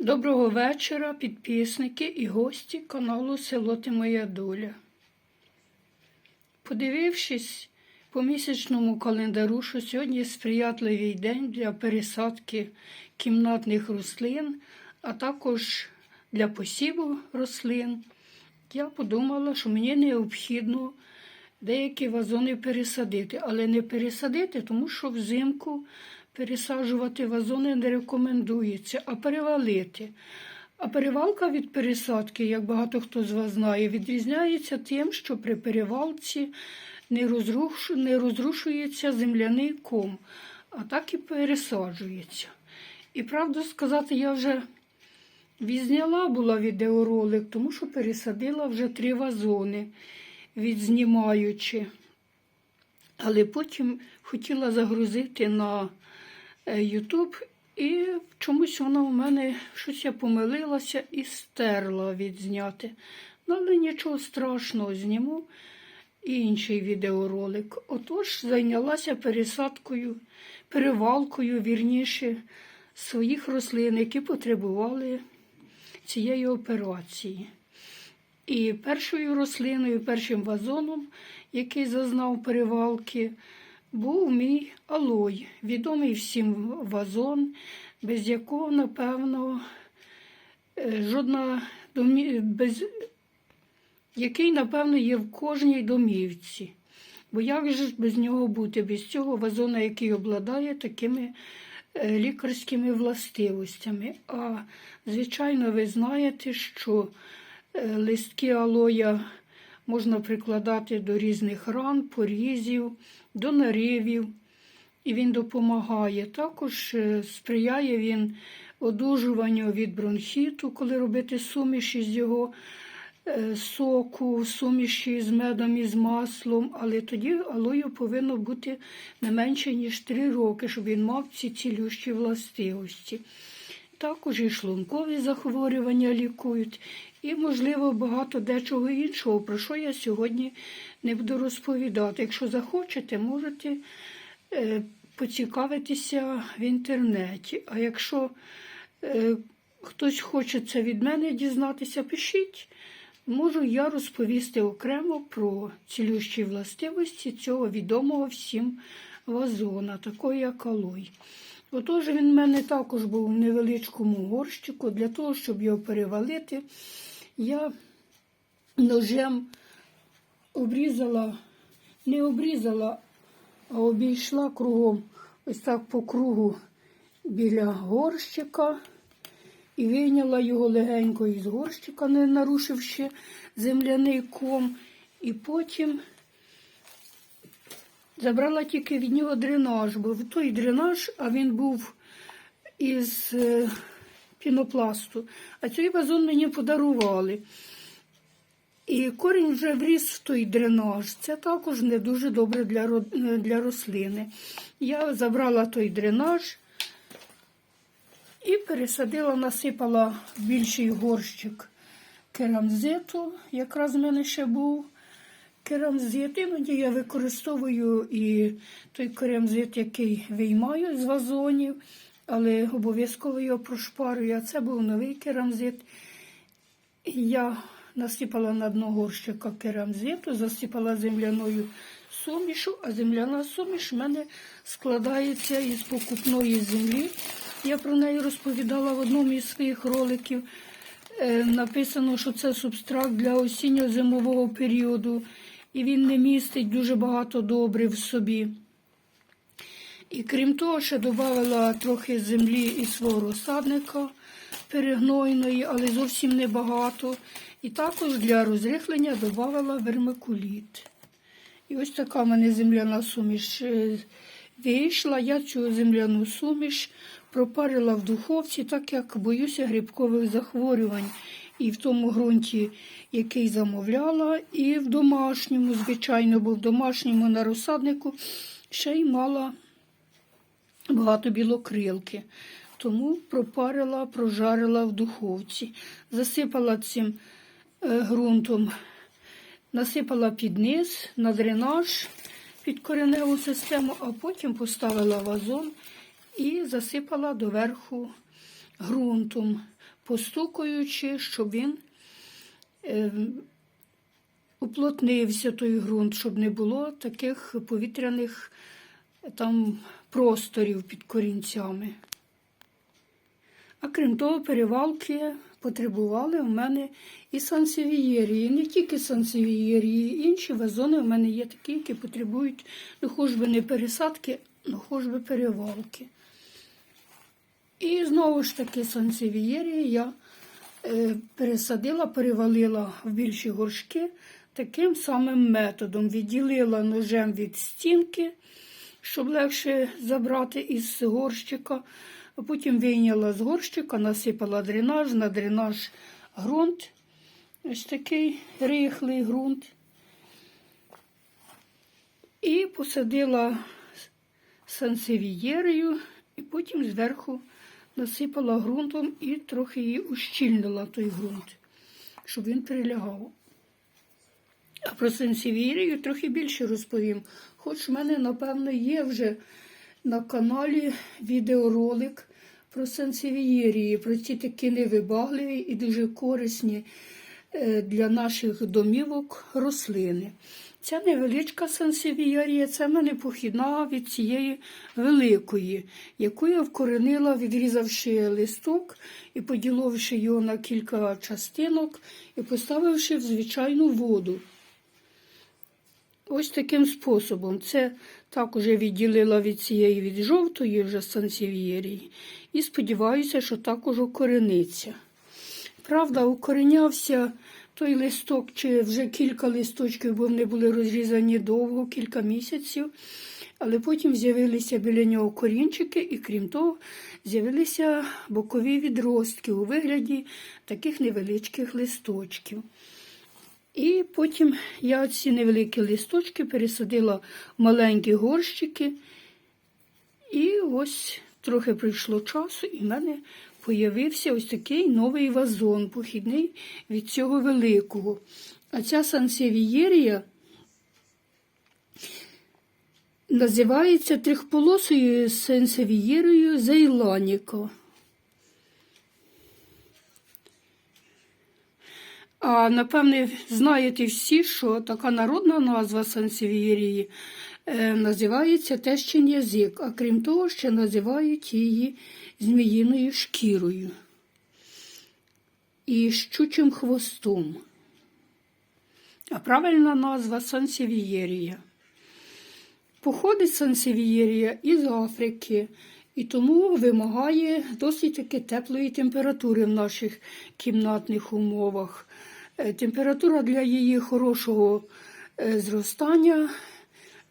Доброго вечора, підписники і гості каналу Село Ти Моя Доля. Подивившись по місячному календару, що сьогодні сприятливий день для пересадки кімнатних рослин, а також для посіву рослин, я подумала, що мені необхідно деякі вазони пересадити, але не пересадити, тому що взимку пересаджувати вазони не рекомендується, а перевалити. А перевалка від пересадки, як багато хто з вас знає, відрізняється тим, що при перевалці не, розруш... не розрушується земляний ком, а так і пересаджується. І правду сказати, я вже відзняла була відеоролик, тому що пересадила вже три вазони, відзнімаючи. Але потім хотіла загрузити на Ютуб, і чомусь вона у мене щось я помилилася і стерла відзняти. Ну, але нічого страшного, зніму інший відеоролик. Отож, зайнялася пересадкою, перевалкою, вірніше, своїх рослин, які потребували цієї операції. І першою рослиною, першим вазоном, який зазнав перевалки, був мій алой, відомий всім вазон, без якого, напевно, е, жодна домі... без... який, напевно, є в кожній домівці. Бо як же без нього бути, без цього вазона, який обладає такими е, лікарськими властивостями? А звичайно, ви знаєте, що листки алоя можна прикладати до різних ран, порізів, до наривів, і він допомагає. Також е, сприяє він одужуванню від бронхіту, коли робити суміші з його е, соку, суміші з медом і з маслом, але тоді алою повинно бути не менше, ніж 3 роки, щоб він мав ці цілющі властивості. Також і шлункові захворювання лікують, і, можливо, багато дечого іншого, про що я сьогодні не буду розповідати. Якщо захочете, можете е, поцікавитися в інтернеті. А якщо е, хтось хоче це від мене дізнатися, пишіть. Можу я розповісти окремо про цілющі властивості цього відомого всім вазона, такого як алой. Отож, він в мене також був в невеличкому горщику. Для того, щоб його перевалити, я ножем обрізала, не обрізала, а обійшла кругом, ось так по кругу біля горщика і вийняла його легенько із горщика, не нарушивши земляний ком. І потім забрала тільки від нього дренаж, бо той дренаж, а він був із е, пінопласту. А цей вазон мені подарували. І корінь вже вріс в той дренаж. Це також не дуже добре для для рослини. Я забрала той дренаж і пересадила, насипала більший горщик керамзиту, якраз в мене ще був керамзит. Іноді я використовую і той керамзит, який виймаю з вазонів, але обов'язково його прошпарюю. А це був новий керамзит. Я насипала на дно горщика керамзиту, засипала земляною сумішу, а земляна суміш в мене складається із покупної землі. Я про неї розповідала в одному із своїх роликів. Е, Написано, що це субстракт для осінньо-зимового періоду, і він не містить дуже багато добрив в собі. І крім того, ще додала трохи землі із свого розсадника перегнойної, але зовсім небагато. І також для розрихлення додала вермикуліт. І ось така в мене земляна суміш е, вийшла. Я цю земляну суміш пропарила в духовці, так як боюся грибкових захворювань. І в тому ґрунті, який замовляла, і в домашньому, звичайно, бо в домашньому на розсаднику ще й мала багато білокрилки. Тому пропарила, прожарила в духовці, засипала цим е, ґрунтом, насипала під низ на дренаж під кореневу систему, а потім поставила вазон і засипала доверху ґрунтом. постукуючи, щоб він е, уплотнився той ґрунт, щоб не було таких повітряних е, там просторів під корінцями. А крім того, перевалки потребували в мене і сансевієрії, не тільки сансевієрії, інші вазони в мене є такі, які потребують, ну хоч би не пересадки, ну хоч би перевалки. І знову ж таки сансевієрії я е, пересадила, перевалила в більші горшки таким самим методом. Відділила ножем від стінки, щоб легше забрати із горщика. А потім вийняла з горщика, насипала дренаж, на дренаж ґрунт. Ось такий рихлий ґрунт. І посадила сансевієрою, і потім зверху насипала ґрунтом і трохи її ущільнила той ґрунт, щоб він прилягав. А про сансевієрію трохи більше розповім. Хоч в мене, напевно, є вже на каналі відеоролик про сансевієрії, про ці такі невибагливі і дуже корисні е, для наших домівок рослини. Ця невеличка сансевієрія, це в мене похідна від цієї великої, яку я вкоренила, відрізавши листок і поділивши його на кілька частинок і поставивши в звичайну воду. Ось таким способом. Це також я відділила від цієї від жовтої вже сансів'єрії. І сподіваюся, що також укорениться. Правда, укоренявся той листок, чи вже кілька листочків, бо вони були розрізані довго, кілька місяців. Але потім з'явилися біля нього корінчики, і крім того, з'явилися бокові відростки у вигляді таких невеличких листочків. І потім я ці невеликі листочки пересадила в маленькі горщики. І ось трохи пройшло часу, і в мене появився ось такий новий вазон, похідний від цього великого. А ця сансевієрія називається трьохполосою сансевієрою Зейланіка. А напевне, знаєте всі, що така народна назва сансевієрії е, називається тещин язик, а крім того, ще називають її зміїною шкірою і щучим хвостом. А правильна назва сансевієрія. Походить сансевієрія із Африки. І тому вимагає досить таки теплої температури в наших кімнатних умовах. Е, Температура для її хорошого е, зростання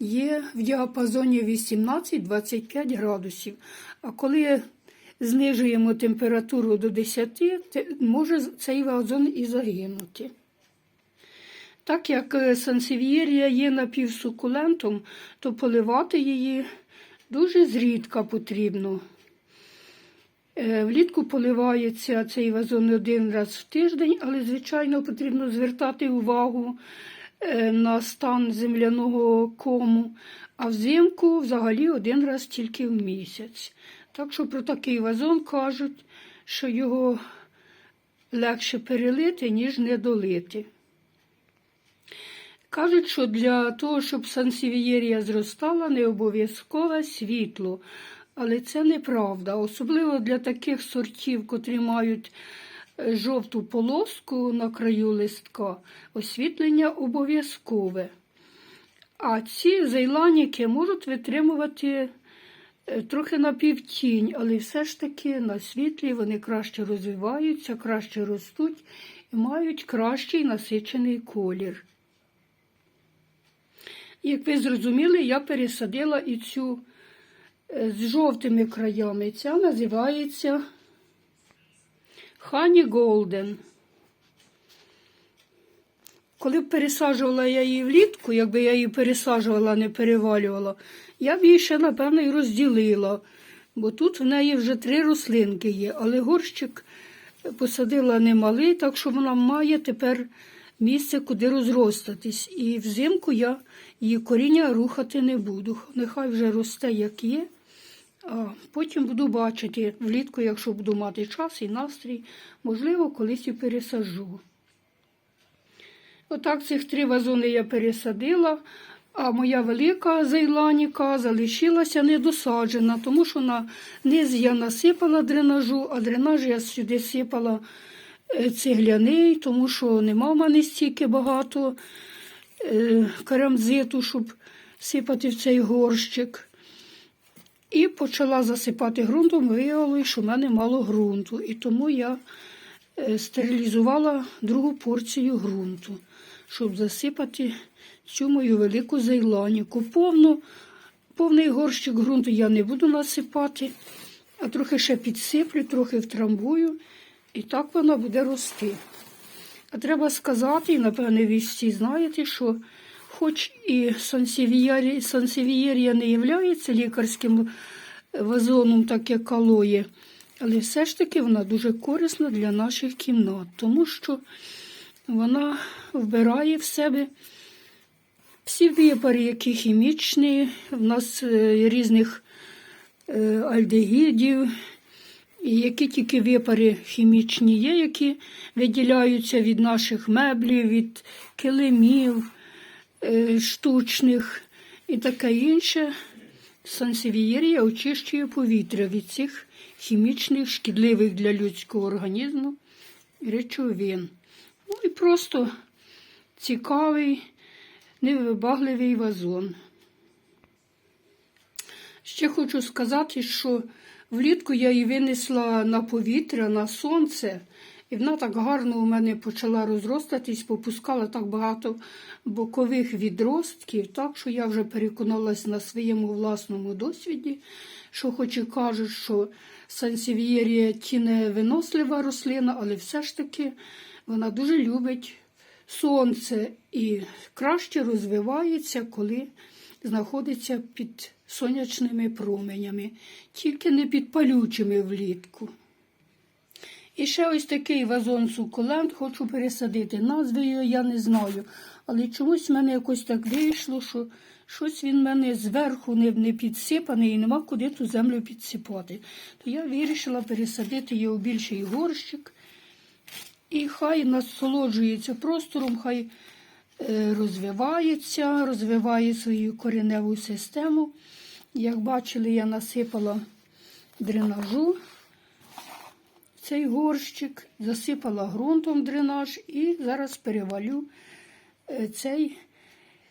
є в діапазоні 18-25 градусів. А коли знижуємо температуру до 10, може цей вазон і загинути. Так як е, сансевієрія є напівсукулентом, то поливати її дуже зрідка потрібно. Е, Влітку поливається цей вазон один раз в тиждень, але, звичайно, потрібно звертати увагу е, на стан земляного кому, а взимку взагалі один раз тільки в місяць. Так що про такий вазон кажуть, що його легше перелити, ніж не долити. Кажуть, що для того, щоб сансівієрія зростала, не обов'язкове світло. Але це неправда. Особливо для таких сортів, котрі мають е, жовту полоску на краю листка, освітлення обов'язкове. А ці зейланіки можуть витримувати е, трохи на півтінь, але все ж таки на світлі вони краще розвиваються, краще ростуть і мають кращий насичений колір. Як ви зрозуміли, я пересадила і цю з жовтими краями. Ця називається Honey Golden. Коли б пересаджувала я її влітку, якби я її пересаджувала, не перевалювала, я б її ще, напевно, і розділила. Бо тут в неї вже три рослинки є, але горщик посадила немалий, так що вона має тепер місце, куди розростатись. І взимку я її коріння рухати не буду. Нехай вже росте, як є, А потім буду бачити влітку, якщо буду мати час і настрій, можливо, колись і пересаджу. Отак цих три вазони я пересадила, а моя велика зейланіка залишилася недосаджена, тому що на низ я насипала дренажу, а дренаж я сюди сипала цегляний, тому що нема в мене стільки багато е, карамзиту, щоб сипати в цей горщик. І почала засипати ґрунтом, виявилося, що в мене мало ґрунту. І тому я е, стерилізувала другу порцію ґрунту, щоб засипати цю мою велику зейланіку. Повну, повний горщик ґрунту я не буду насипати, а трохи ще підсиплю, трохи втрамбую, і так вона буде рости. А треба сказати, і напевне ви всі знаєте, що хоч і сансевієрія не є лікарським вазоном, так як калоє, але все ж таки вона дуже корисна для наших кімнат, тому що вона вбирає в себе всі випари, які хімічні, в нас е, різних е, альдегідів, і які тільки випари хімічні є, які виділяються від наших меблів, від килимів е, штучних і таке інше. Сансевієрія очищує повітря від цих хімічних, шкідливих для людського організму речовин. Ну і просто цікавий, невибагливий вазон. Ще хочу сказати, що влітку я її винесла на повітря, на сонце, і вона так гарно у мене почала розростатись, попускала так багато бокових відростків, так що я вже переконалась на своєму власному досвіді, що хоч і кажуть, що сансів'єрія ті не винослива рослина, але все ж таки вона дуже любить сонце і краще розвивається, коли знаходиться під сонячними променями, тільки не під палючими влітку. І ще ось такий вазон сукулент хочу пересадити. Назвою я не знаю, але чомусь в мене якось так вийшло, що щось він в мене зверху не, не підсипаний і нема куди ту землю підсипати. То я вирішила пересадити його в більший горщик. І хай насолоджується простором, хай розвивається, розвиває свою кореневу систему. Як бачили, я насипала дренажу цей горщик, засипала ґрунтом дренаж і зараз перевалю е, цей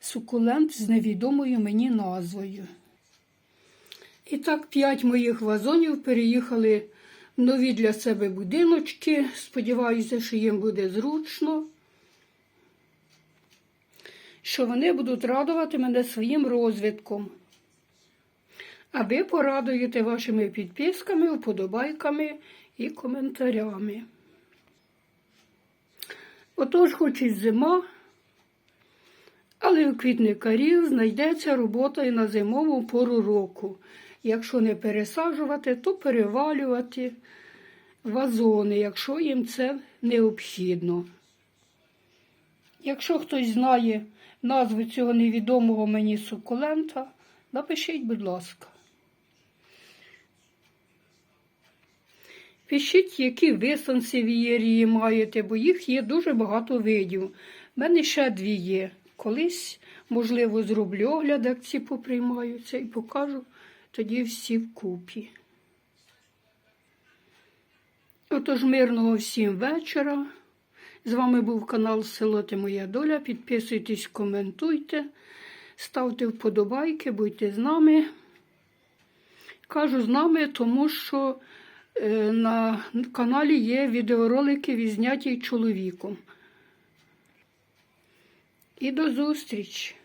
сукулент з невідомою мені назвою. І так, п'ять моїх вазонів переїхали в нові для себе будиночки. Сподіваюся, що їм буде зручно, що вони будуть радувати мене своїм розвитком. А ви порадуєте вашими підписками, вподобайками і коментарями. Отож, хоч і зима, але у квітникарів знайдеться робота і на зимову пору року. Якщо не пересаджувати, то перевалювати вазони, якщо їм це необхідно. Якщо хтось знає назву цього невідомого мені сукулента, напишіть, будь ласка. Пишіть, які ви сансевієрії маєте, бо їх є дуже багато видів. У мене ще дві є. Колись, можливо, зроблю огляд, як ці поприймаються, і покажу тоді всі вкупі. Отож, мирного всім вечора. З вами був канал Село Ти Моя Доля. Підписуйтесь, коментуйте, ставте вподобайки, будьте з нами. Кажу з нами, тому що е, на каналі є відеоролики відзняті чоловіком. І до зустрічі!